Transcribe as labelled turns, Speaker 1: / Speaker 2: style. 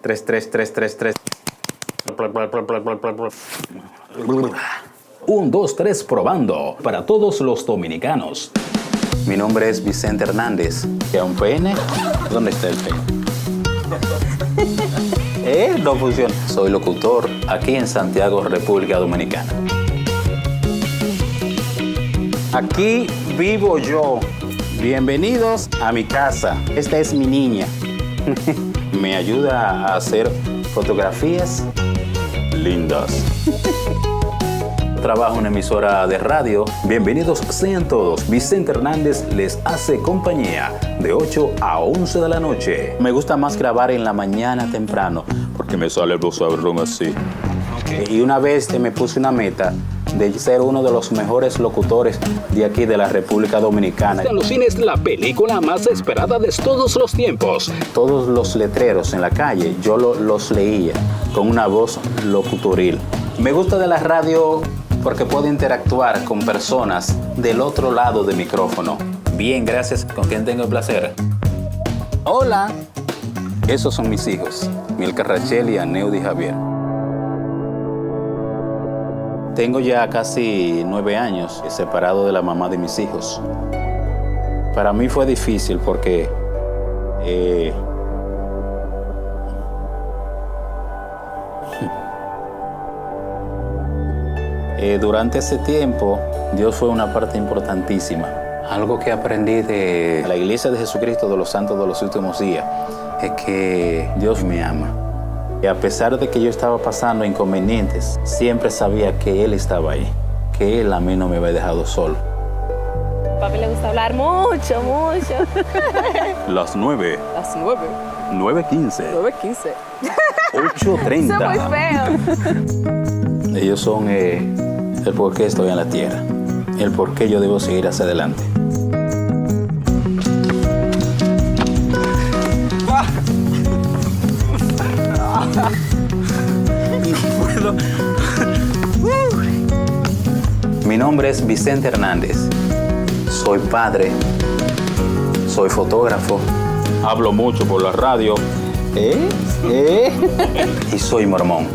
Speaker 1: 3, 3, 3, 3, 3.
Speaker 2: 1, 2, 3, probando para todos los dominicanos.
Speaker 1: Mi nombre es Vicente Hernández. ¿Qué un pene? ¿Dónde está el pene? ¿Eh? No funciona. Soy locutor aquí en Santiago, República Dominicana. Aquí vivo yo. Bienvenidos a mi casa. Esta es mi niña. Me ayuda a hacer fotografías lindas. Trabajo en emisora de radio.
Speaker 2: Bienvenidos sean todos. Vicente Hernández les hace compañía de 8 a 11 de la noche.
Speaker 1: Me gusta más grabar en la mañana temprano porque me sale el vocerrón así. Y una vez me puse una meta de ser uno de los mejores locutores de aquí de la República Dominicana.
Speaker 2: En los cines, la película más esperada de todos los tiempos.
Speaker 1: Todos los letreros en la calle yo lo- los leía con una voz locutoril. Me gusta de la radio porque puedo interactuar con personas del otro lado del micrófono. Bien, gracias. ¿Con quién tengo el placer? Hola. Esos son mis hijos, Milka Rachel y Aneudi Javier. Tengo ya casi nueve años separado de la mamá de mis hijos. Para mí fue difícil porque eh, eh, durante ese tiempo Dios fue una parte importantísima. Algo que aprendí de la iglesia de Jesucristo de los Santos de los últimos días es que Dios me ama. Y a pesar de que yo estaba pasando inconvenientes, siempre sabía que Él estaba ahí, que Él a mí no me había dejado solo.
Speaker 3: Papi le gusta hablar mucho, mucho.
Speaker 1: Las 9,
Speaker 3: Las nueve,
Speaker 1: 9.15,
Speaker 3: nueve quince.
Speaker 1: 8.30.
Speaker 3: Eso es muy feo.
Speaker 1: Ellos son eh, el por qué estoy en la tierra, el por qué yo debo seguir hacia adelante. Mi nombre es Vicente Hernández. Soy padre, soy fotógrafo, hablo mucho por la radio ¿Eh? ¿Eh? y soy mormón.